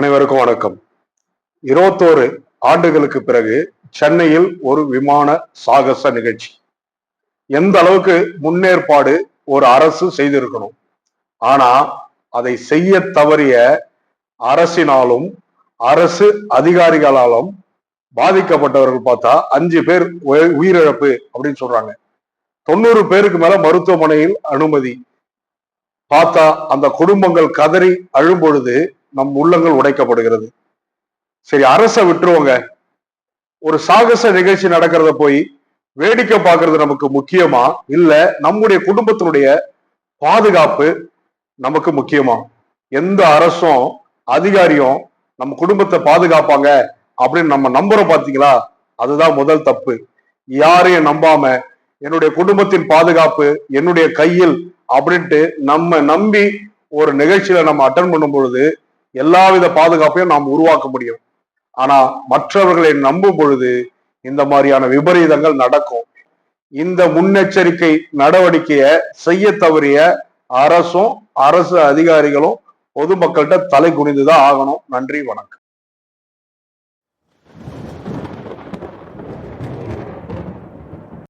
அனைவருக்கும் வணக்கம். இருபத்தோரு ஆண்டுகளுக்கு பிறகு சென்னையில் ஒரு விமான சாகச நிகழ்ச்சி. எந்த அளவுக்கு முன்னேற்பாடு ஒரு அரசு செய்திருக்கணும். ஆனா அதை செய்ய தவறிய அரசினாலும் அரசு அதிகாரிகளாலும் பாதிக்கப்பட்டவர்கள் பார்த்தா அஞ்சு பேர் உயிரிழப்பு அப்படின்னு சொல்றாங்க. தொண்ணூறு பேருக்கு மேல மருத்துவமனையில் அனுமதி. பார்த்தா அந்த குடும்பங்கள் கதறி அழும்பொழுது நம் உள்ளங்கள் உடைக்கப்படுகிறது. சரி அரசை விட்டுருவோங்க. ஒரு சாகச நிகழ்ச்சி நடக்கிறத போய் வேடிக்கை பார்க்கறது நமக்கு முக்கியமா? இல்ல நம்முடைய குடும்பத்தினுடைய பாதுகாப்பு நமக்கு முக்கியமா? எந்த அரசும் அதிகாரியும் நம்ம குடும்பத்தை பாதுகாப்பாங்க அப்படின்னு நம்ம நம்புறோம் பாத்தீங்களா? அதுதான் முதல் தப்பு. யாரையும் நம்பாம என்னுடைய குடும்பத்தின் பாதுகாப்பு என்னுடைய கையில் அப்படின்ட்டு நம்ம நம்பி ஒரு நிகழ்ச்சியில நம்ம அட்டன் பண்ணும் பொழுது எல்லாவித பாதுகாப்பையும் நாம் உருவாக்க முடியும். ஆனா மற்றவர்களை நம்பும் பொழுது இந்த மாதிரியான விபரீதங்கள் நடக்கும். இந்த முன்னெச்சரிக்கை நடவடிக்கையை செய்ய தவறிய அரசும் அரசு அதிகாரிகளும் பொதுமக்கள்கிட்ட தலை குனிந்துதான் ஆகணும். நன்றி வணக்கம்.